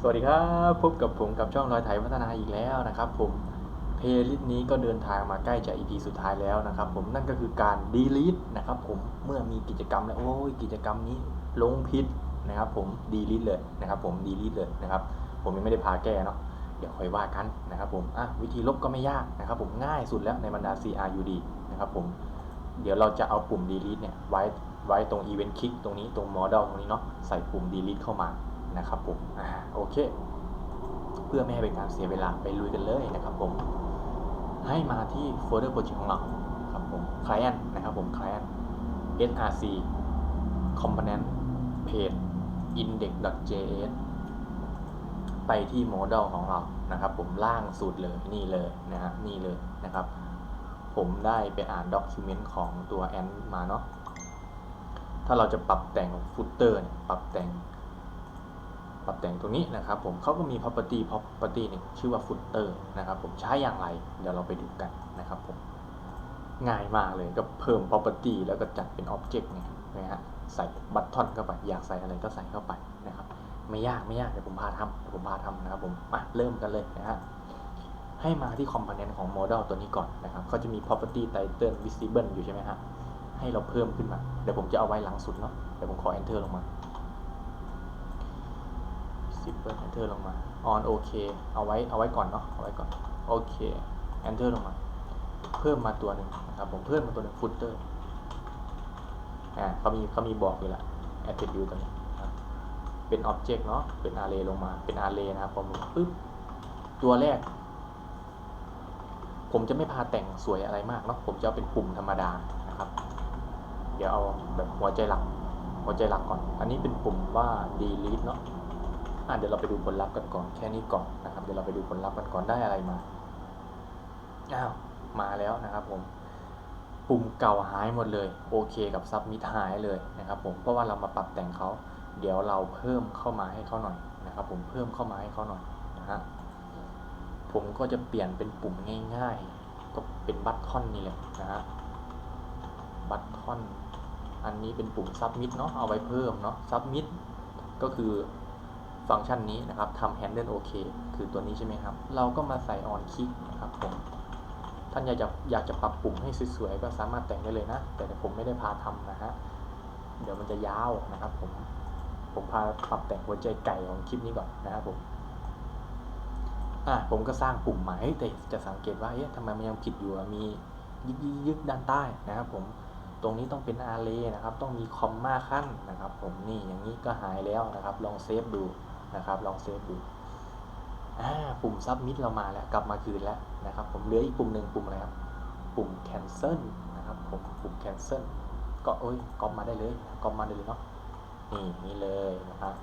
สวัสดีครับพบกับผมกับช่องรอยไถพัฒนาอีกแล้วนะครับผมเพลย์ลิสต์นี้ก็เดินทางมาใกล้จะ EP สุดท้ายแล้วนะครับผมนั่นก็คือการ delete นะครับผมเมื่อมีกิจกรรมแล้วโอ้ยกิจกรรมนี้ลงผิดนะครับผม delete เลยนะครับผม delete เลยนะครับผมยังไม่ได้พาแก้เนาะเดี๋ยวค่อยว่ากันนะครับผมอะวิธีลบก็ไม่ยากนะครับผมง่ายสุดแล้วในบรรดา CRUD นะครับผมเดี๋ยวเราจะเอาปุ่ม delete เนี่ยไว้ไว้ตรง event click ตรงนี้ตรง model ตรงนี้เนาะใส่ปุ่ม delete เข้ามา นะครับผมอ่าโอเค เพื่อไม่ให้เป็นการเสียเวลาไปลุยกันเลยนะครับผม ให้มาที่โฟลเดอร์โปรเจกต์ของเราครับผม client นะครับผม client src component page index.js ไปที่โมเดลของเรานะครับ ผมล่างสุดเลยนี่เลยนะฮะนี่เลยนะครับ ผมได้ไปอ่านด็อกิเมนต์ของตัว ant มาเนาะถ้าเราจะปรับแต่งฟุตเตอร์เนี่ยปรับแต่ง ปรับแต่งตรงนี้นะครับผมเขาก็มี property property หนึ่งชื่อว่า footer นะครับผมใช้อย่างไร เดี๋ยวเราไปดูกันนะครับผมง่ายมากเลยก็เพิ่ม property แล้วก็จัดเป็น object เนี่ยนะฮะใส่บัตทอนเข้าไป อยากใส่อะไรก็ใส่เข้าไปนะครับไม่ยากไม่ยากเดี๋ยวผมพาทำเดี๋ยวผมพาทำนะครับผมมาเริ่มกันเลยนะฮะให้มาที่ component ของ model ตัวนี้ก่อนนะครับเขาจะมี property title visible อยู่ใช่ไหมฮะให้เราเพิ่มขึ้นมา เดี๋ยวผมจะเอาไว้หลังสุดเนาะเดี๋ยวผมขอ enter ลงมา สิบเปิด enter ลงมา on โอเคเอาไว้เอาไว้ก่อนเนาะเอาไว้ก่อนโอเค enter ลงมา เพิ่มมาตัวหนึ่งนะครับผมเพิ่มมาตัวหนึ่ง footer อ่าเขามีเขามีบอกอยู่ละ attribute ตัวนี้นะครับเป็น object เนาะเป็น array ลงมาเป็น array นะครับผมปึ๊บตัวแรก ผมจะไม่พาแต่งสวยอะไรมากเนาะผมจะเอาเป็นปุ่มธรรมดานะครับ เดี๋ยวเอาแบบหัวใจหลัก หัวใจหลักก่อน อันนี้เป็นปุ่มว่า delete เนาะ อะเดี๋ยวเราไปดูผลลัพธ์กันก่อนแค่นี้ก่อนนะครับ เดี๋ยวเราไปดูผลลัพธ์กันก่อนได้อะไรมาอ้าวมาแล้วนะครับผมปุ่มเก่าหายหมดเลยโอเคกับซับมิดหายเลยนะครับผมเพราะว่าเรามาปรับแต่งเขาเดี๋ยวเราเพิ่มเข้ามาให้เขาหน่อยนะครับ ผมเพิ่มเข้ามาให้เขาหน่อยนะฮะผมก็จะเปลี่ยนเป็นปุ่มง่าย ๆ ก็เป็นบัตทอนนี่แหละนะฮะบัตทอนอันนี้เป็นปุ่มซับมิดเนาะเอาไว้เพิ่มเนาะซับมิดก็คือ ฟังก์ชันนี้นะครับทำ handle OK คือตัวนี้ใช่ไหมครับ เราก็มาใส่ on click นะครับผม ท่านอยากจะอยากจะปรับปุ่มให้สวยๆ ก็สามารถแต่งได้เลยนะ แต่ผมไม่ได้พาทำนะฮะ เดี๋ยวมันจะยาวนะครับผม ผมพาปรับแต่งหัวใจไก่ของคลิปนี้ก่อนนะครับผม อะผมก็สร้างปุ่มมาเฮ้ยแต่จะสังเกตว่าเอ๊ะทำไมมันยังผิดอยู่ มียึกยึกด้านใต้นะครับผมตรงนี้ต้องเป็นอาร์เรนะครับ ต้องมีคอมมาขั้นนะครับ ผมนี่อย่างนี้ก็หายแล้วนะครับ ลองเซฟดู นะครับ ลองเซฟดูปุ่มซับมิดเรามาแล้ว กลับมาคืนแล้วนะครับ ผมเหลืออีกปุ่มหนึ่งปุ่มอะไรครับ ปุ่ม cancel นะครับผมปุ่ม cancel ก็เอ้ยก๊อปมาได้เลยก๊อปมาได้เลยเนาะนี่นี่เลยนะครับ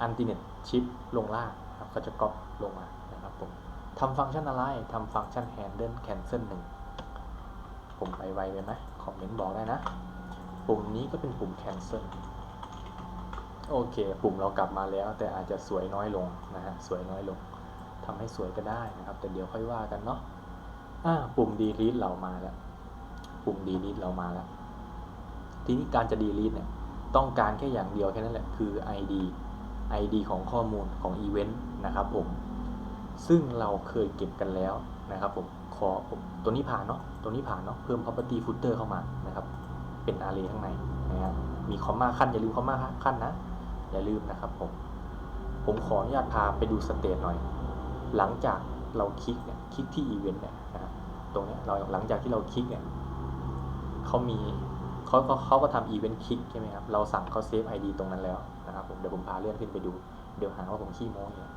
อันติเน็ตชิปลงล่างครับก็จะก๊อปลงมานะครับผมทำฟังก์ชันอะไรทำฟังก์ชัน handle cancel หนึ่งผมไปไวไปไหมคอมเมนต์บอกได้นะ ปุ่มนี้ก็เป็นปุ่ม cancel โอเค ปุ่มเรากลับมาแล้ว แต่อาจจะสวยน้อยลงนะฮะสวยน้อยลงทำให้สวยก็ได้นะครับ แต่เดี๋ยวค่อยว่ากันเนาะอ่าปุ่ม delete เรามาแล้ว ปุ่ม delete เรามาแล้ว ทีนี้การจะ delete เนี่ยต้องการแค่อย่างเดียวแค่นั้นแหละคือ id id ของข้อมูลของ event นะครับผม ซึ่งเราเคยเก็บกันแล้วนะครับผม ขอผมตัวนี้ผ่านเนาะ ตัวนี้ผ่านเนาะ เพิ่ม property footer เข้ามานะครับ เป็น array ข้างในนะฮะมีคอมมาขั้นอย่าลืมคอมมาขั้นนะ อย่าลืมนะครับผม ผมขออนุญาตพาไปดูสเตตหน่อย หลังจากเราคลิกเนี่ยคลิกที่อีเวนต์เนี่ยนะตรงเนี้ยเราหลังจากที่เราคลิกเนี่ยเขามีเขาก็เขาก็ทำอีเวนต์คลิกใช่ไหมครับ เราสั่งเขาเซฟไอดีตรงนั้นแล้วนะครับผมเดี๋ยวผมพาเลื่อนขึ้นไปดู เดี๋ยวหาว่าผมขี้โม้เนี่ย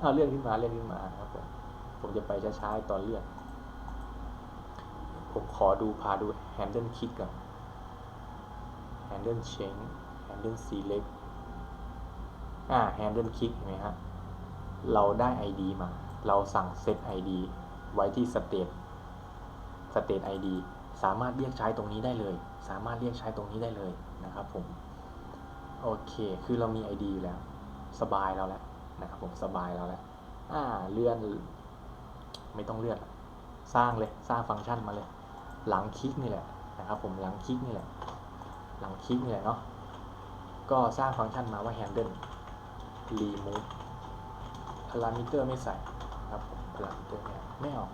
เอาเลื่อนขึ้นมาเลื่อนขึ้นมานะครับผมผมจะไปช้าๆตอนเลื่อนผมขอดูพาดู handle click ก่อน handle change handle select อ่า handle click เห็นไหมฮะเราได้ ID มา เราสั่ง set ID ไว้ที่ state state ID สามารถเรียกใช้ตรงนี้ได้เลย สามารถเรียกใช้ตรงนี้ได้เลยนะครับผม โอเค คือเรามี ID อยู่แล้ว สบายเราแล้วนะครับผม สบายเราแล้ว อ่า เลื่อน ไม่ต้องเลื่อน สร้างเลย สร้างฟังก์ชันมาเลย หลังคลิกนี่แหละนะครับผม หลังคลิกนี่แหละ หลังคลิกนี่แหละเนาะ ก็สร้างฟังก์ชันมาว่า handle remove parameter ไม่ใส่นะครับผม parameter ไม่เอาไม่เอา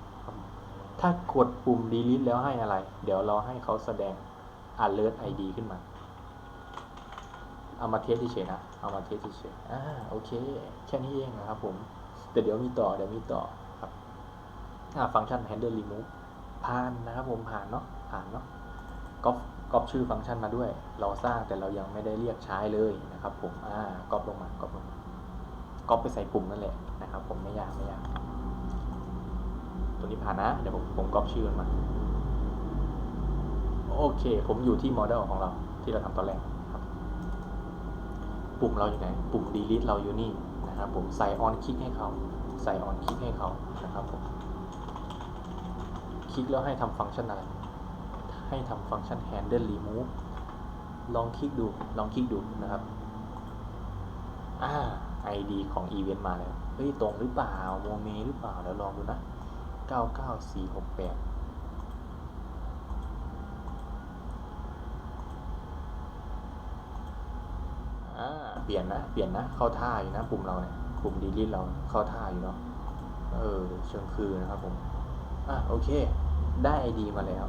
ถ้ากดปุ่ม delete แล้วให้อะไร เดี๋ยวเราให้เขาแสดง alert id ขึ้นมา เอามาเทสเฉยๆนะ เอามาเทสเฉยๆอ่าโอเค แค่นี้เองนะครับผม แต่เดี๋ยวมีต่อ เดี๋ยวมีต่อครับฟังก์ชัน handle remove ผ่านนะครับผมผ่านเนาะผ่านเนาะก๊อป ก๊อปชื่อฟังก์ชันมาด้วย เราสร้างแต่เรายังไม่ได้เรียกใช้เลยนะครับ ผมอ่าก๊อปลงมาก๊อปลงมาก๊อปไปใส่ปุ่มนั่นแหละนะครับ ผมไม่ยากไม่ยาก ตัวนี้ผ่านนะ เดี๋ยวผมผมก๊อปชื่อมันมา โอเค ผมอยู่ที่โมเดลของเราที่เราทำตอนแรกครับ ปุ่มเราอยู่ไหน ปุ่ม delete เราอยู่นี่นะครับผมใส่ on คลิกให้เขาใส่ on คลิกให้เขานะครับผม คลิกแล้วให้ทำฟังก์ชันอะไร ให้ทำฟังก์ชัน handle remove ลองคลิกดูลองคลิกดูนะครับอ่า ID ของ event มาแล้วเฮ้ยตรงหรือเปล่าโมเมหรือเปล่าเดี๋ยวลองดูนะ99468อ่าเปลี่ยนนะ เปลี่ยนนะ เข้าท่าอยู่นะ ปุ่มเราเนี่ย ปุ่ม delete เราเข้าท่าอยู่เนาะ เออ เชิงคือนะครับผม อะ โอเค ได้ ID มาแล้ว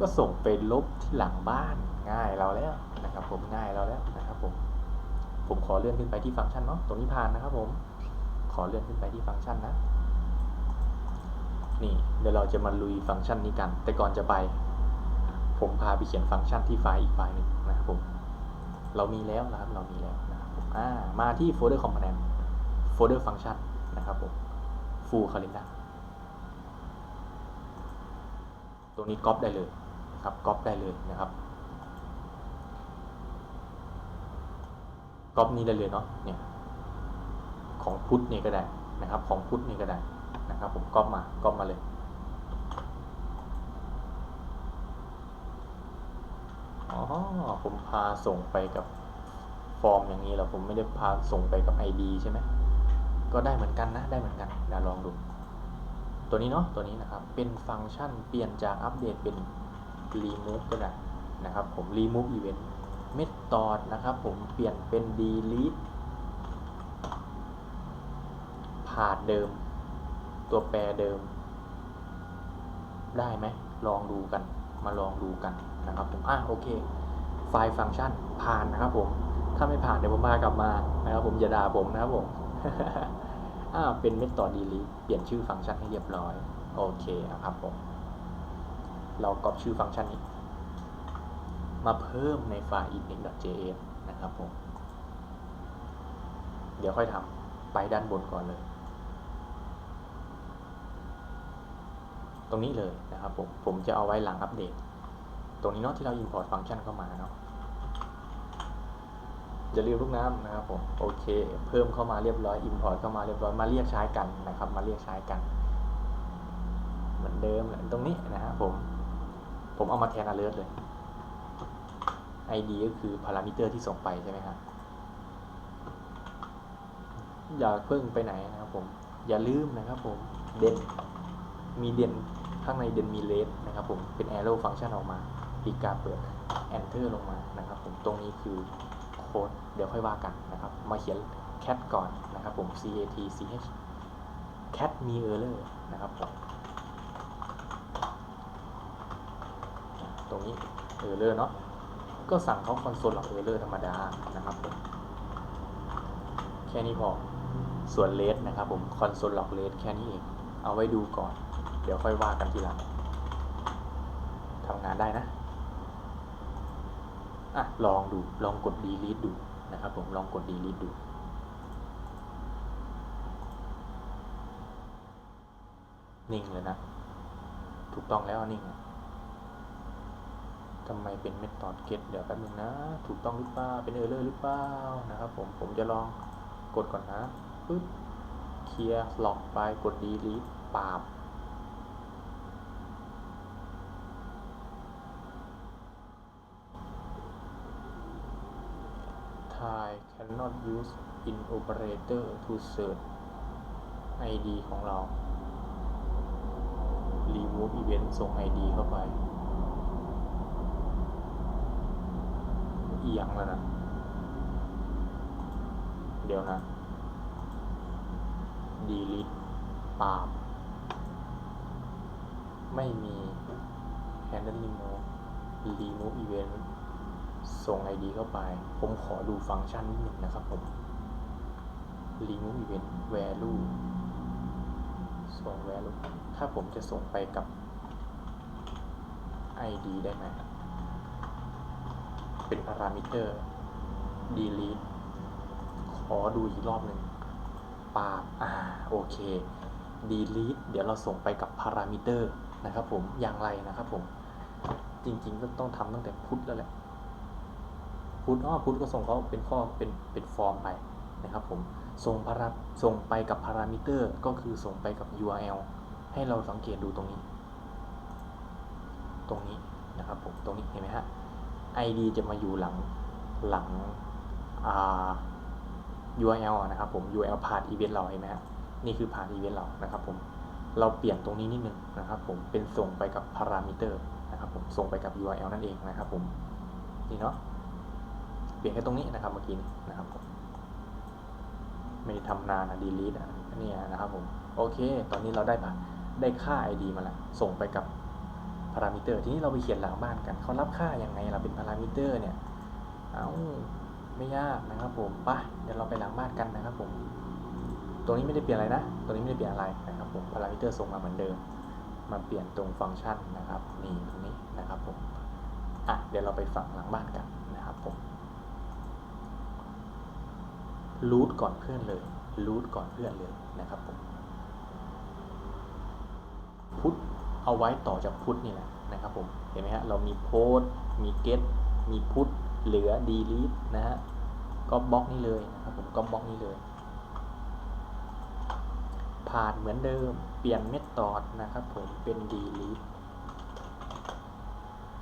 ก็ส่งไปลบที่หลังบ้านง่ายเราแล้วนะครับผมง่ายเราแล้วนะครับผมผมขอเลื่อนขึ้นไปที่ฟังก์ชันเนาะตรงนี้ผ่านนะครับผมขอเลื่อนขึ้นไปที่ฟังก์ชันนะนี่เดี๋ยวเราจะมาลุยฟังก์ชันนี้กัน แต่ก่อนจะไป ผมพาไปเขียนฟังก์ชันที่ไฟล์อีกไฟล์หนึ่งนะครับผมเรามีแล้วนะครับเรามีแล้วนะครับผมอ่ามาที่โฟลเดอร์ component โฟลเดอร์ฟังก์ชันนะครับผม full calendar ตรงนี้ก๊อปได้เลย นะครับก๊อปได้เลยนะครับก๊อปนี้ได้เลยเนาะเนี่ยของพุทธนี่ก็ได้นะครับ ของพุทธนี่ก็ได้นะครับ ผมก๊อปมาก๊อปมาเลยอ๋อผมพาส่งไปกับฟอร์มอย่างนี้แล้วผมไม่ได้พาส่งไปกับ ID ใช่ไหมก็ได้เหมือนกันนะได้เหมือนกันเดี๋ยวลองดู ตัวนี้เนาะตัวนี้นะครับเป็นฟังก์ชันเปลี่ยนจากอัปเดตเป็น remove ก็ได้นะครับผม remove event method นะครับผมเปลี่ยนเป็น delete ผ่านเดิม ตัวแปรเดิม ได้ไหมลองดูกันมาลองดูกันนะครับผมอะโอเค ไฟล์ฟังก์ชันผ่านนะครับผมถ้าไม่ผ่านเดี๋ยวผมพากลับมานะครับผมอย่าด่าผมนะครับผมอ่าเป็น method delete เปลี่ยนชื่อฟังก์ชันให้เรียบร้อย โอเคครับผม เราก๊อปชื่อฟังก์ชันนี้ มาเพิ่มในไฟล์ index.js นะครับผม เดี๋ยวค่อยทำไปด้านบนก่อนเลย ตรงนี้เลยนะครับผม ผมจะเอาไว้หลังอัปเดต ตรงนี้เนาะที่เรา import ฟังก์ชันเข้ามาเนาะอย่าลืมลูกน้ำนะครับผมโอเค เพิ่มเข้ามาเรียบร้อย import เข้ามาเรียบร้อยมาเรียกใช้กันนะครับ มาเรียกใช้กัน เหมือนเดิมแหละตรงนี้นะครับผม ผมเอามาแทน alert เลย id ก็คือพารามิเตอร์ที่ส่งไปใช่ไหมครับ อย่าเพิ่งไปไหนนะครับผม อย่าลืมนะครับผม เด่น มีเด่นข้างในเด่นมีเลสนะครับผม เป็น arrow function ออกมาปีกาเปิด enter ลงมานะครับผม ตรงนี้คือโค้ด เดี๋ยวค่อยว่ากันนะครับ มาเขียน cat ก่อนนะครับผม cat ch cat มี error นะครับผม ต รงนี้ error เนาะก็สั่งเขาคอนโซลหลอก error ธรรมดานะครับผมแค่นี้พอส่วนเลสนะครับผมคอนโซลหลอกเลสแค่นี้เอง เอาไว้ดูก่อน เดี๋ยวค่อยว่ากันทีหลังทำงานได้นะอะลองดูลองกด delete ดูนะครับผมลองกด delete ดูนิ่งเลยนะ ถูกต้องแล้วนิ่ง ทำไมเป็น method get เดี๋ยวแป๊บนึงนะ ถูกต้องหรือเปล่า เป็น error หรือเปล่านะครับผม ผมจะลองกดก่อนนะปึ๊บเคลียร์ล็อกไปกด delete ปาบ Thai cannot use in operator to search ID ของเรา remove event ส่ง ID เข้าไป เอียงแล้วนะ เดี๋ยวนะ delete ปาบไม่มี handle remove remove event ส่ง ID เข้าไป ผมขอดูฟังก์ชันนิดหนึ่งนะครับผม remove event value ส่ง value ถ้าผมจะส่งไปกับ ID ได้ไหม เป็นพารามิเตอร์ delete ขอดูอีกรอบหนึ่งปาบอ่าโอเค delete เดี๋ยวเราส่งไปกับพารามิเตอร์นะครับผมอย่างไรนะครับผม จริงๆก็ต้องทำตั้งแต่พุทธแล้วแหละพุทธอ้อพุทธก็ส่งเขาเป็นข้อเป็นเป็นฟอร์มไปนะครับผมส่งพาราส่งไปกับพารามิเตอร์ก็คือส่งไปกับ URL ให้เราสังเกตดูตรงนี้ ตรงนี้นะครับผมตรงนี้เห็นไหมฮะ ID จะมาอยู่หลังหลังอ URL นะครับผม URL ผ่านอีเวนต์เราเห็นไหมฮะนี่คือผ่านอีเวนต์เรานะครับผมเราเปลี่ยนตรงนี้นิดนึงนะครับผมเป็นส่งไปกับพารามิเตอร์นะครับผมส่งไปกับ URL นั่นเองนะครับผมนี่เนาะเปลี่ยนแค่ตรงนี้นะครับเมื่อกี้นะครับผมไม่ทำนานอะ delete อะนี่นะครับผมโอเค ตอนนี้เราได้ได้ค่า ID มาแล้วส่งไปกับ พารามิเตอร์ทีนี้เราไปเขียนหลังบ้านกันเขารับค่ายังไงเราเป็นพารามิเตอร์เนี่ยเอาไม่ยากนะครับผมไปเดี๋ยวเราไปหลังบ้านกันนะครับผมตรงนี้ไม่ได้เปลี่ยนอะไรนะตรงนี้ไม่ได้เปลี่ยนอะไรนะครับผมพารามิเตอร์ส่งมาเหมือนเดิม มาเปลี่ยนตรงฟังก์ชันนะครับนี่ตรงนี้นะครับผมอะเดี๋ยวเราไปฝั่งหลังบ้านกันนะครับผมรูทก่อนเพื่อนเลยรูทก่อนเพื่อนเลยนะครับผมพุท เอาไว้ต่อจากพุทนี่แหละนะครับผมเห็นไหมฮะเรามีโพสมีเก็ตมีพุทเหลือดีลีทนะฮะก็บล็อกนี้เลยนะครับผมก็บล็อกนี้เลยผ่านเหมือนเดิมเปลี่ยนเมธอดนะครับผมเป็นดีลีท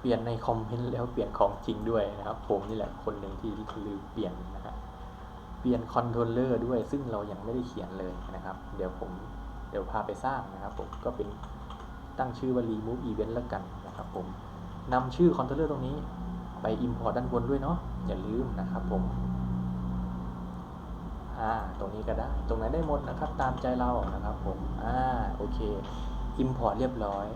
เปลี่ยนในคอมเมนต์แล้วเปลี่ยนของจริงด้วยนะครับ ผมนี่แหละคนหนึ่งที่ลืมเปลี่ยนนะฮะเปลี่ยนคอนโทรลเลอร์ด้วยซึ่งเรายังไม่ได้เขียนเลยนะครับ เดี๋ยวผมเดี๋ยวพาไปสร้างนะครับผมก็เป็น ตั้งชื่อว่า remove event แล้วกันนะครับผมนำชื่อคอนโทรเลอร์ตรงนี้ไป import ด้านบนด้วยเนาะอย่าลืมนะครับผมอ่าตรงนี้ก็ได้ ตรงไหนได้หมดนะครับ ตามใจเรานะครับผมอ่าโอเค import เรียบร้อย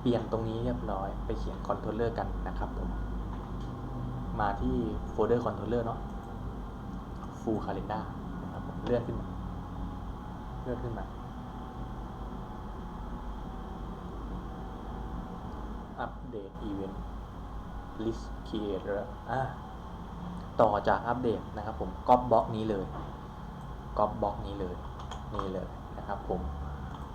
เปลี่ยนตรงนี้เรียบร้อย ไปเขียนคอนโทรเลอร์กันนะครับผม มาที่โฟลเดอร์คอนโทรเลอร์เนาะ full calendar นะครับผมเลื่อนขึ้นมาเลื่อนขึ้นมา อัปเดตอีเวนต์ list creator อ่าต่อจากอัปเดตนะครับผมก๊อปบล็อกนี้เลยก๊อปบล็อกนี้เลยนี่เลยนะครับผม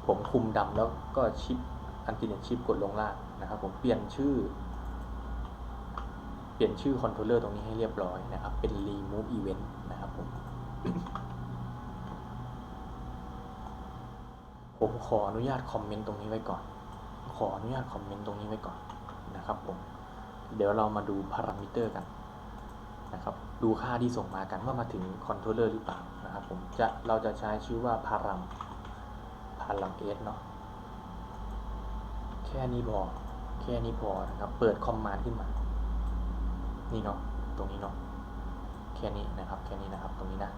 ผมคุมดำแล้วก็ชิปอันติเนตชิปกดลงล่างนะครับผมเปลี่ยนชื่อ เปลี่ยนชื่อคอนโทรลเลอร์ตรงนี้ให้เรียบร้อยนะครับ เป็น remove event นะครับผมผมขออนุญาตคอมเมนต์ตรงนี้ไว้ก่อน ขออนุญาตคอมเมนต์ตรงนี้ไว้ก่อนนะครับผม เดี๋ยวเรามาดูพารามิเตอร์กันนะครับ ดูค่าที่ส่งมากันว่ามาถึงคอนโทรลเลอร์หรือเปล่านะครับผม จะเราจะใช้ชื่อว่าพารัมพารัมเอสเนาะ แค่นี้พอ แค่นี้พอนะครับ เปิดคอมมานด์ขึ้นมา นี่เนาะ ตรงนี้เนาะ แค่นี้นะครับ แค่นี้นะครับ ตรงนี้นะ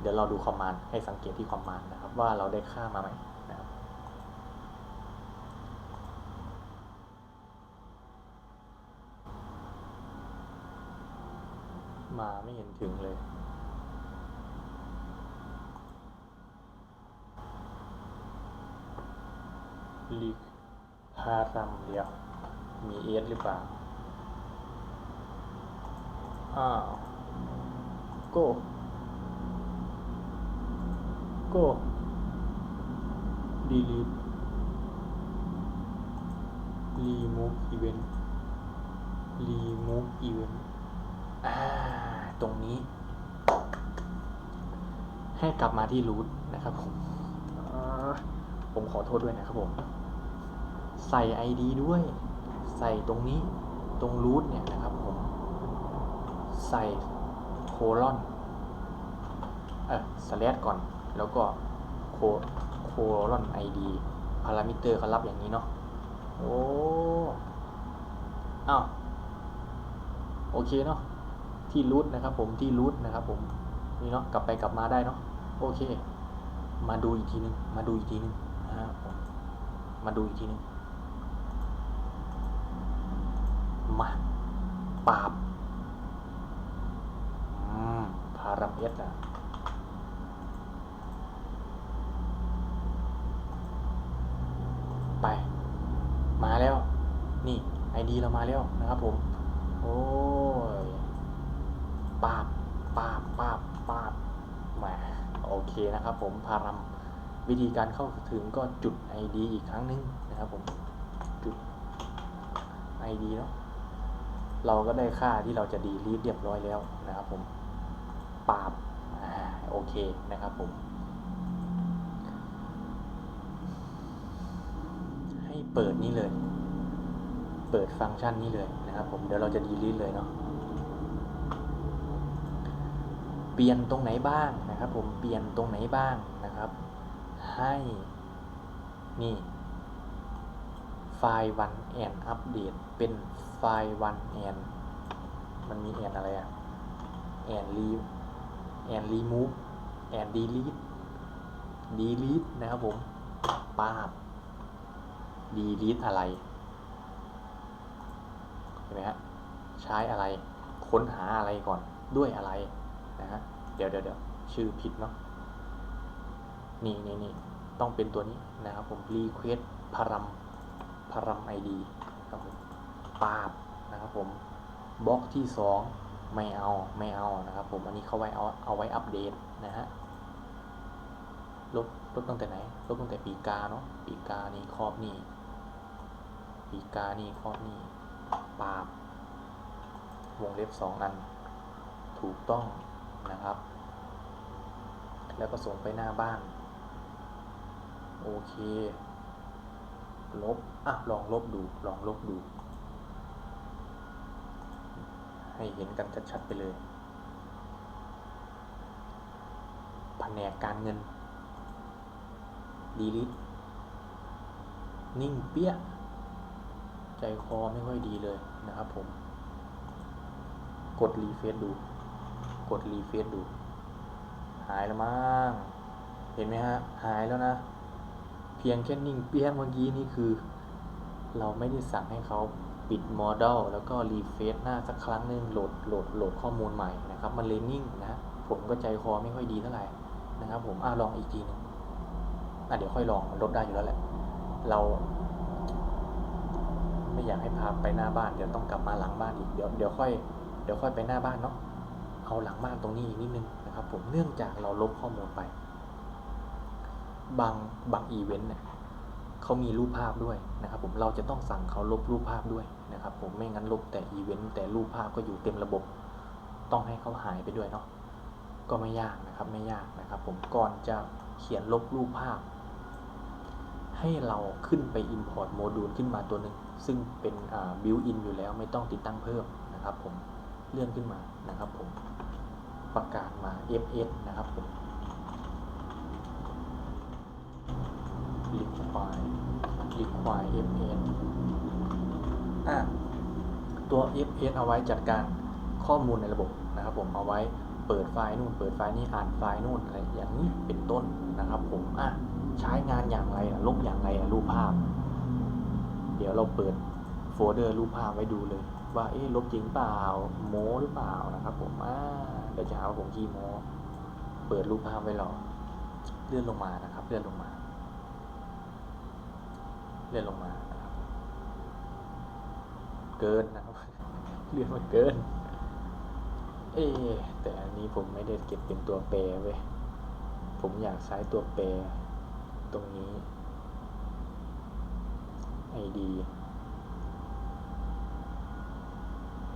เดี๋ยวเราดูคอมมานด์ให้สังเกตที่คอมมานด์นะครับว่าเราได้ค่ามาไหมนะครับ มาไม่เห็นถึงเลยลีกพารัมเดียว มีเอสหรือเปล่า อ้าวโก้โก้ดีลีทรีมูฟอีเวนต์รีมูฟอีเวนต์อ่า ตรงนี้ ให้กลับมาที่รูทนะครับผมอ่าผมขอโทษด้วยนะครับผม ใส่ ID ด้วย ใส่ตรงนี้ตรงรูทเนี่ยนะครับผม ใส่โคลอนเออสแลดก่อน แล้วก็โคโคลอน ID พารามิเตอร์เขารับอย่างนี้เนาะโอ้อ้าวโอเคเนาะ ที่รูทนะครับผมที่รูทนะครับผมนี่เนาะกลับไปกลับมาได้เนาะโอเค มาดูอีกทีนึงมาดูอีกทีนึงนะฮะผมมาดูอีกทีนึงมาปราบอืมพารัมเอสอะไป มาแล้ว นี่ไอดีเรามาแล้วนะครับผม โอ้ยปาบปาบปาบปาบแหมโอเค นะครับผมพารัมวิธีการเข้าถึงก็จุด ID อีกครั้งหนึงนะครับผมจุด ID เนาะเราก็ได้ค่าที่เราจะดีลีดเรียบร้อยแล้วนะครับผมปาบโอเคนะครับผม ให้เปิดนี่เลย เปิดฟังก์ชันนี้เลยนะครับผมเดี๋ยวเราจะดีลีทเลยเนาะ เปลี่ยนตรงไหนบ้างนะครับ ผมเปลี่ยนตรงไหนบ้างนะครับ ให้นี่ไฟล์วันแอนอัปเดตเป็นไฟล์วันแอนมันมีแอนอะไรอะแอนรีแอนรีมูฟแอนดีลีทดีลีทนะครับผมป้าบดีลีทอะไรเห็นไหมฮะใช้อะไรค้นหาอะไรก่อนด้วยอะไร นะฮะเดี๋ยวเดี๋ยวเดี๋ยวชื่อผิดเนาะ นี่นี่นี่ต้องเป็นตัวนี้นะครับผม request พารัมพารัม ID ครับผมปาบนะครับผมบล็อกที่สองไม่เอาไม่เอานะครับผม อันนี้เขาไว้เอาเอาไว้อัปเดตนะฮะ ลบลบตั้งแต่ไหน ลบตั้งแต่ปีกาเนาะ ปีกานี่ครอบนี่ ปีกานี่ครอบนี่ปาบวงเล็บสองอัน ถูกต้อง นะครับ แล้วก็ส่งไปหน้าบ้าน โอเค ลบ อะ ลองลบดู ลองลบดู ให้เห็นกันชัดๆไปเลย แผนกการเงิน ดีลิทนิ่งเปี้ย ใจคอไม่ค่อยดีเลยนะครับผม กดรีเฟซดู ดรีเฟซดู หายแล้วมั้งเห็นไหมฮะ หายแล้วนะ เพียงแค่นิ่งเปี้ยเมื่อกี้นี่คือ เราไม่ได้สั่งให้เขาปิดโมเดลแล้วก็รีเฟซหน้าสักครั้งหนึ่งโหลดโหลดโหลดข้อมูลใหม่นะครับ มันเลยนิ่งนะ ผมก็ใจคอไม่ค่อยดีเท่าไหร่นะครับ ผมอะลองอีกทีหนึงอะเดี๋ยวค่อยลองลดได้อยู่แล้วแหละ เราไม่อยากให้พาไปหน้าบ้านเดี๋ยวต้องกลับมาหลังบ้านอีกเดี๋ยวเดี๋ยวค่อยเดี๋ยวค่อยไปหน้าบ้านเนาะ เอาหลังบ้านตรงนี้นิดนึงนะครับผมเนื่องจากเราลบข้อมูลไป บางบางอีเวนต์เนี่ยเขามีรูปภาพด้วยนะครับผมเราจะต้องสั่งเขาลบรูปภาพด้วยนะครับผมไม่งั้นลบแต่อีเวนต์แต่รูปภาพก็อยู่เต็มระบบ ต้องให้เขาหายไปด้วยเนาะก็ไม่ยากนะครับไม่ยากนะครับ ผมก่อนจะเขียนลบรูปภาพ ให้เราขึ้นไป Import โมดูลขึ้นมาตัวหนึ่งซึ่งเป็นอ่า built-in อยู่แล้วไม่ต้องติดตั้งเพิ่มนะครับผมเลื่อนขึ้นมานะครับผม ประกาศมา fs นะครับผม require require fs อะตัว fs เอาไว้จัดการข้อมูลในระบบนะครับผมเอาไว้เปิดไฟล์นู่น เปิดไฟล์นี้อ่านไฟล์นู่นอะไรอย่างนี้เป็นต้นนะครับผมอะใช้งานอย่างไรล่ะลบอย่างไรล่ะรูปภาพ เดี๋ยวเราเปิดโฟลเดอร์รูปภาพไว้ดูเลย ว่าเอ๊ะลบจริงเปล่าโม้หรือเปล่านะครับผมอ่า เดี๋ยวจะหาว่าผมขี้โม้เปิดรูปภาพไว้หรอเลื่อนลงมานะครับ เลื่อนลงมา เลื่อนลงมานะครับ เกินนะครับ เลื่อนมาเกิน เอ๊แต่อันนี้ผมไม่ได้เก็บเป็นตัวแปรเว้ยผมอยากใช้ตัวแปรตรงนี้ ID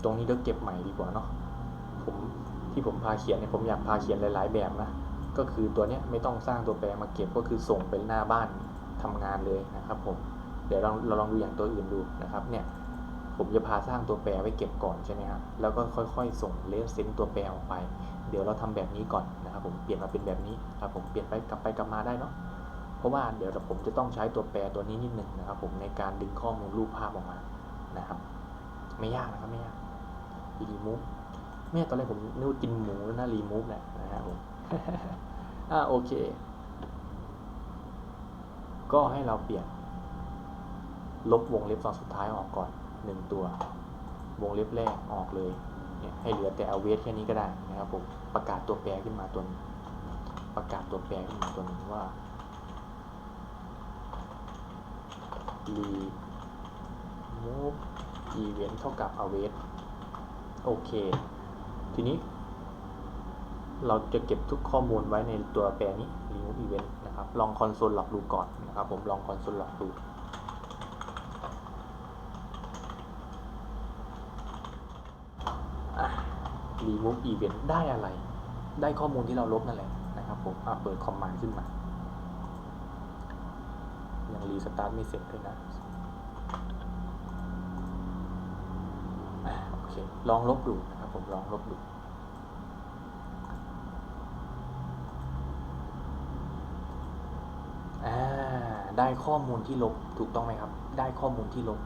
ตรงนี้เดี๋ยวเก็บใหม่ดีกว่าเนาะผม ที่ผมพาเขียนเนี่ยผมอยากพาเขียนหลายๆ แบบนะ ก็คือตัวเนี้ยไม่ต้องสร้างตัวแปรมาเก็บก็คือส่งไปหน้าบ้านทำงานเลยนะครับผม เดี๋ยวเราเราลองดูอย่างตัวอื่นดูนะครับเนี่ยผมจะพาสร้างตัวแปรไว้เก็บก่อนใช่ไหมครับแล้วก็ค่อยๆ ส่งเลสเซนตัวแปรออกไป เดี๋ยวเราทำแบบนี้ก่อนนะครับผม เปลี่ยนมาเป็นแบบนี้ครับผม เปลี่ยนไปกลับไปกลับมาได้เนาะ เพราะว่าเดี๋ยวผมจะต้องใช้ตัวแปรตัวนี้นิดหนึ่งนะครับผมในการดึงข้อมูลรูปภาพออกมานะครับ ไม่ยากนะครับไม่ยากรีมูฟ แม่ตอนแรกผมนึกว่ากินหมูแล้วนะรีมูฟเนี่ยนะฮะนะครับผมอ่าโอเค ก็ให้เราเปลี่ยน ลบวงเล็บตอนสุดท้ายออกก่อนหนึ่งตัว วงเล็บแรกออกเลยเนี่ยให้เหลือแต่เอาเวทแค่นี้ก็ได้นะครับผมประกาศตัวแปรขึ้นมาตัวหนึงประกาศตัวแปรขึ้นมาตัวหนึงว่า remove event เท่ากับ await โอเค ทีนี้ เราจะเก็บทุกข้อมูลไว้ในตัวแปรนี้ remove event นะครับ ลองคอนโซลหลอกดูก่อนนะครับผมลองคอนโซลหลอกดูอะ remove event ได้อะไร ได้ข้อมูลที่เราลบนั่นแหละนะครับผมเปิดคอมมานด์ขึ้นมา ยังรีสตาร์ทไม่เสร็จด้วยนะโอเค ลองลบดูนะ ผมลองลบดูได้ข้อมูลที่ลบถูกต้องไหมครับ ได้ข้อมูลที่ลบ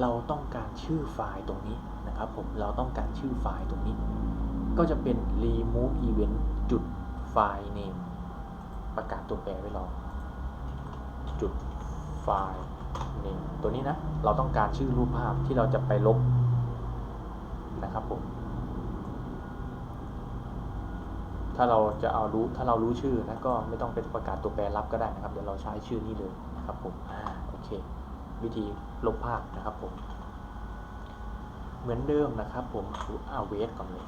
เราต้องการชื่อไฟล์ตรงนี้นะครับผม เราต้องการชื่อไฟล์ตรงนี้ ก็จะเป็น remove event จุดไฟล์ name ประกาศตัวแปรไว้รอจุดไฟล์ name ตัวนี้นะ เราต้องการชื่อรูปภาพที่เราจะไปลบนะครับผม ถ้าเราจะเอารู้ถ้าเรารู้ชื่อนะก็ไม่ต้องไปประกาศตัวแปรรับก็ได้นะครับ เดี๋ยวเราใช้ชื่อนี้เลยนะครับผมอ่าโอเค วิธีลบภาพนะครับผม เหมือนเดิมนะครับผมเอาเวทก่อนเลย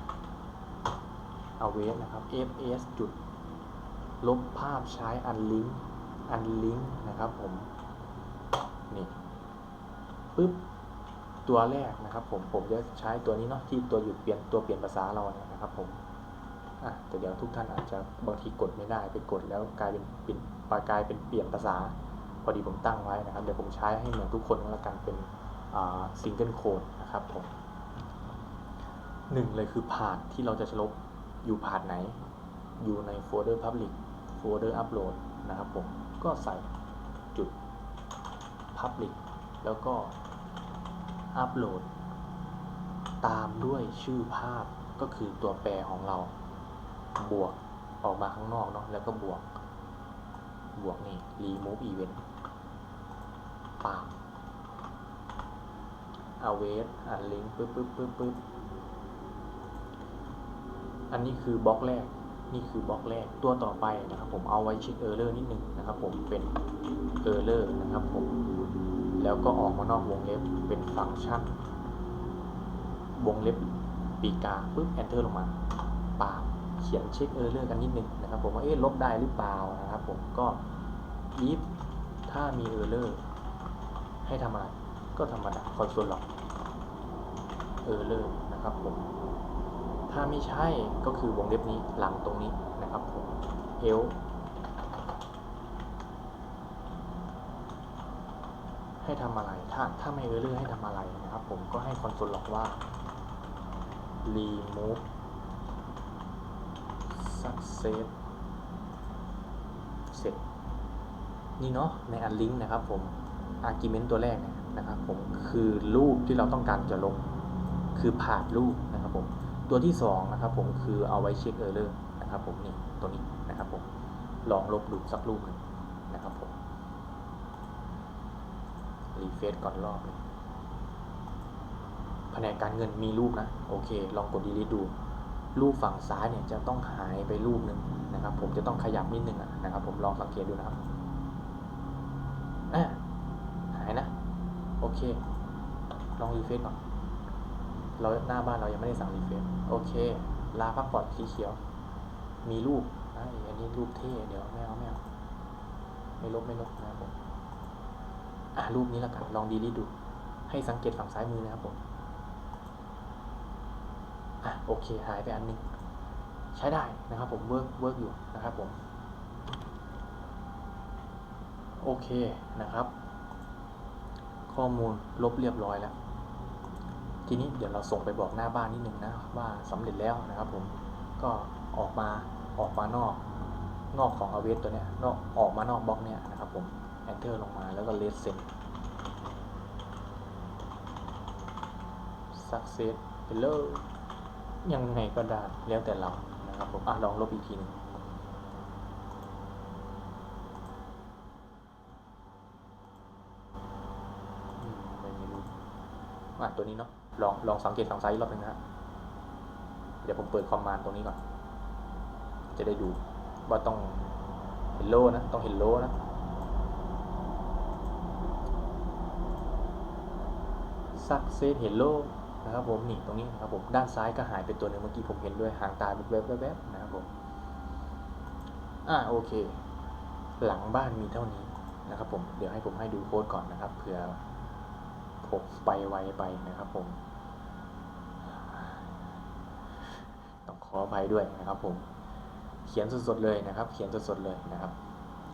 เอาเวทนะครับ fs จุดลบภาพใช้ unlink unlink นะครับผมนี่ปึ๊บตัวแรกนะครับผมผมจะใช้ตัวนี้เนาะที่ตัวหยุดเปลี่ยนตัวเปลี่ยนภาษาเราเนี่ยนะครับผม อะแต่เดี๋ยวทุกท่านอาจจะบางทีกดไม่ได้ไปกดแล้วกลายเป็นเปลี่ยนกลายเป็นเปลี่ยนภาษา พอดีผมตั้งไว้นะครับ เดี๋ยวผมใช้ให้เหมือนทุกคนก็แล้วกันเป็นซิงเกิลโค้ดนะครับผมหนึ่งเลยคือพาดที่เราจะลบอยู่พาดไหน อยู่ในโฟลเดอร์ Public โฟลเดอร์ Upload นะครับผมก็ใส่จุด Public แล้วก็ Upload ตามด้วยชื่อภาพก็คือตัวแปรของเรา บวกออกมาข้างนอกเนาะแล้วก็บวก บวกนี่ remove event ปามเอาเวทอ่านลิงก์ปึ๊บปึ๊บปึ๊บปึ๊บอันนี้คือบล็อกแรก นี่คือบล็อกแรก ตัวต่อไปนะครับผมเอาไว้เช็คเออร์เลอร์นิดนึงนะครับผมเป็นเออร์เลอร์นะครับผม แล้วก็ออกมานอกวงเล็บเป็นฟังก์ชัน วงเล็บปีกาปึ๊บ enter ลงมาปาม เขียนเช็คเออร์เลอร์กันนิดนึงนะครับผมว่าเอ๊ะลบได้หรือเปล่านะครับผมก็ if ถ้ามี error ให้ทำอะไรก็ธรรมดา console log error นะครับผมถ้าไม่ใช่ก็คือวงเล็บนี้หลังตรงนี้นะครับผม else ให้ทำอะไร ถ้าถ้าไม่ error ให้ทำอะไรนะครับผมก็ให้ console log ว่า remove success เสร็จนี่เนาะในอันลิงก์นะครับผม argument ตัวแรกเนี่ยนะครับผมคือรูปที่เราต้องการจะลงคือผ่านรูปนะครับผมตัวที่สองนะครับผมคือเอาไว้เช็คเออร์เลอร์นะครับผมนี่ตัวนี้นะครับผมลองลบดูสักรูปหนึ่งนะครับผมรีเฟซก่อนรอบนึงแผนกการเงินมีรูปนะ โอเค ลองกด delete ดู รูปฝั่งซ้ายเนี่ยจะต้องหายไปรูปหนึ่งนะครับ ผมจะต้องขยับนิดนึงอะนะครับ ผมลองสังเกตดูนะครับอ่าหายนะ โอเค ลองรีเฟซก่อนเราหน้าบ้านเรายังไม่ได้สั่งรีเฟซโอเค ลาพักผ่อนสีเขียว มีรูปอะอันนี้รูปเท่เดี๋ยวไม่เอาไม่เอาไม่ลบไม่ลบนะครับผมอะรูปนี้แล้วกันลองดีลีดู ให้สังเกตฝั่งซ้ายมือนะครับผม อะโอเคหายไปอันหนึงใช้ได้นะครับผมเวิร์กเวิร์กอยู่นะครับผมโอเคนะครับ ข้อมูลลบเรียบร้อยแล้ว ทีนี้เดี๋ยวเราส่งไปบอกหน้าบ้านนิดนึงนะว่าสำเร็จแล้วนะครับผมก็ออกมาออกมานอกนอกของอเวทตัวเนี้ยนอกออกมานอกบล็อกเนี้ยนะครับผม enter ลงมาแล้วก็ let send success hello ยั ยังไงก็ได้แล้วแต่เรานะครับผมอะลองลบอีกทีหนึงไม่รูปอะตัวนี้เนาะลองลองสังเกตฝั่งซ้ายรอบหนึงนะฮะเดี๋ยวผมเปิดคอมมานด์ตรงนี้ก่อน จะได้ดูว่าต้องเฮลโลนะ ต้องเฮลโลนะ success hello นะครับผมนี่ตรงนี้นะครับผมด้านซ้ายก็หายไปตัวหนึ่งเมื่อกี้ผมเห็นด้วยหางตาแวบๆแวบๆนะครับผมอ่าโอเค หลังบ้านมีเท่านี้นะครับผมเดี๋ยวให้ผมให้ดูโค้ดก่อนนะครับเผื่อผมไปไวไปนะครับผมต้องขออภัยด้วยนะครับผมเขียนสดๆเลยนะครับ เขียนสดๆเลยนะครับ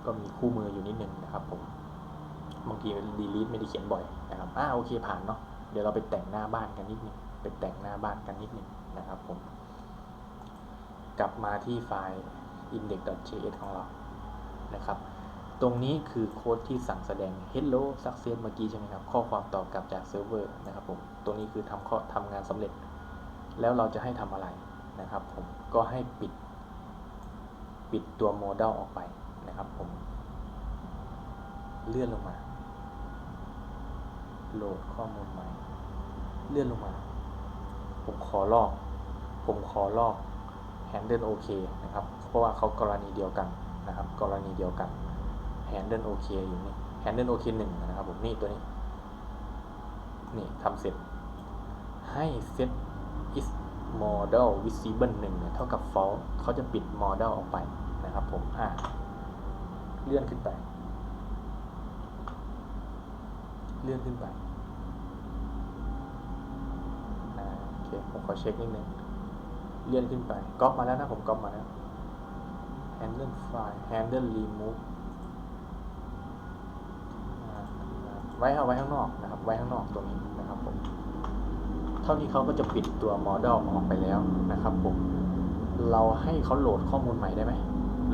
ก็มีคู่มืออยู่นิดนึงนะครับผมบางทีดีลีทไม่ได้เขียนบ่อยนะครับอ่าโอเคผ่านเนาะ เดี๋ยวเราไปแต่งหน้าบ้านกันนิดนึงไปแต่งหน้าบ้านกันนิดนึงนะครับผม กลับมาที่ไฟล์ index.js ของเรานะครับ ตรงนี้คือโค้ดที่สั่งแสดง hello success เมื่อกี้ใช่ไหมครับ ข้อความตอบกลับจากเซิร์ฟเวอร์นะครับผมตรงนี้คือทำข้อทำงานสำเร็จ แล้วเราจะให้ทำอะไรนะครับผมก็ให้ปิด ปิดตัวโมเดลออกไปนะครับผม เลื่อนลงมา โหลดข้อมูลใหม่ เลื่อนลงมา ผมขอลอก ผมขอลอก handle OK นะครับ เพราะว่าเขากรณีเดียวกันนะครับ กรณีเดียวกัน handle OK อยู่นี่ handle OK หนึ่งนะครับผมนี่ตัวนี้ นี่ทำเสร็จ ให้ set is model visible 1เนี่ยเท่ากับ false เขาจะปิด model ออกไปนะครับผม อ่าเลื่อนขึ้นไป เลื่อนขึ้นไปอ่าโอเค ผมขอเช็คนิดนึงเลื่อนขึ้นไปก๊อปมาแล้วนะผมก๊อปมาแล้ว handle file handle remove ไว้เอาไว้ข้างนอกนะครับ ไว้ข้างนอกตรงนี้นะครับผมเท่านี้เขาก็จะปิดตัวโมเดลออกไปแล้วนะครับผมเราให้เขาโหลดข้อมูลใหม่ได้ไหม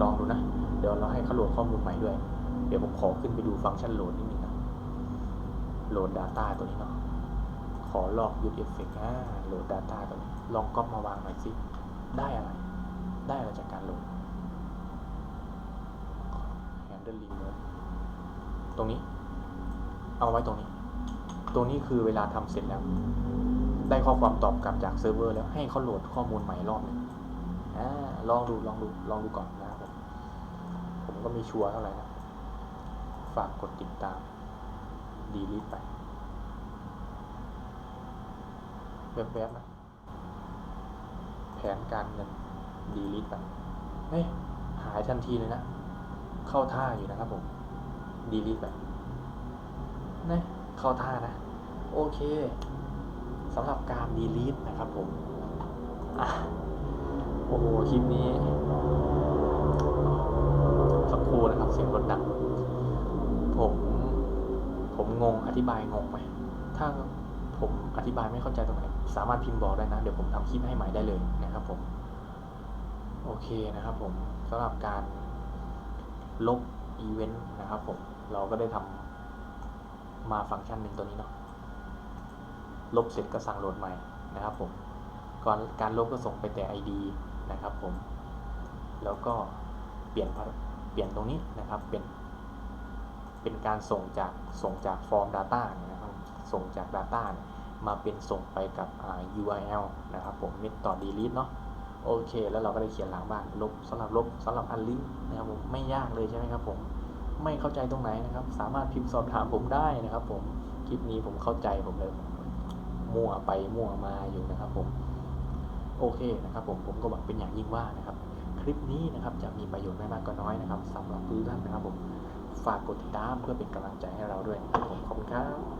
ลองดูนะ เดี๋ยวเราให้เขาโหลดข้อมูลใหม่ด้วย เดี๋ยวผมขอขึ้นไปดูฟังก์ชันโหลดนิดนึงนะโหลด Data ตัวนี้เนาะ ขอลอก use effect อ่าโหลด Data ตัวนี้ลองก๊อปมาวางหน่อยสิ ได้อะไร ได้อะไรจากการโหลด handle remove ตรงนี้ เอาไว้ตรงนี้ ตรงนี้คือเวลาทำเสร็จแล้ว ได้ข้อความตอบกลับจากเซิร์ฟเวอร์แล้วให้เขาโหลดข้อมูลใหม่รอบหนึ่งอ่าลองดู ลองดู ลองดูก่อนนะครับผม ผมก็ไมีชัวร์เท่าไหร่นะ ฝากกดติดตาม ดีลิทไป แวบๆนะแผนการเงินดีลิทไปเฮ้ยหายทันทีเลยนะ เข้าท่าอยู่นะครับผมดีลิทไปนะเข้าท่านะ โอเคสำหรับการดีลิทนะครับผมอโอ้โหคลิปนี้สักครู่นะครับ เสียงรถดังผมผมงงอธิบายงงไหมถ้าผมอธิบายไม่เข้าใจตรงไหน สามารถพิมพ์บอกได้นะ เดี๋ยวผมทำคลิปให้ใหม่ได้เลยนะครับผม โอเคนะครับผมสำหรับการลบอีเวนต์นะครับผม เราก็ได้ทำมาฟังก์ชันหนึ่งตัวนี้เนาะ ลบเสร็จก็สั่งโหลดใหม่นะครับผม ก่อนการลบก็ส่งไปแต่ ID นะครับผม แล้วก็เปลี่ยนเปลี่ยนตรงนี้นะครับเป็นเป็นการส่งจากส่งจากฟอร์ม Data นะครับส่งจาก Data มาเป็นส่งไปกับ URL นะครับผม method delete เนาะโอเค แล้วเราก็ได้เขียนหลังบ้านลบสำหรับลบสำหรับอันลิงนะครับผมไม่ยากเลยใช่ไหมครับผมไม่เข้าใจตรงไหนนะครับ สามารถพิมพ์สอบถามผมได้นะครับ ผมคลิปนี้ผมเข้าใจผมเลยมั่วไปมั่วมาอยู่นะครับผมโอเคนะครับผมผมก็หวังเป็นอย่างยิ่งว่านะครับ คลิปนี้นะครับจะมีประโยชน์ไม่มากก็น้อยนะครับสำหรับทุกท่านนะครับผมฝากกดติดตามเพื่อเป็นกำลังใจให้เราด้วยนะครับผมขอบคุณครับ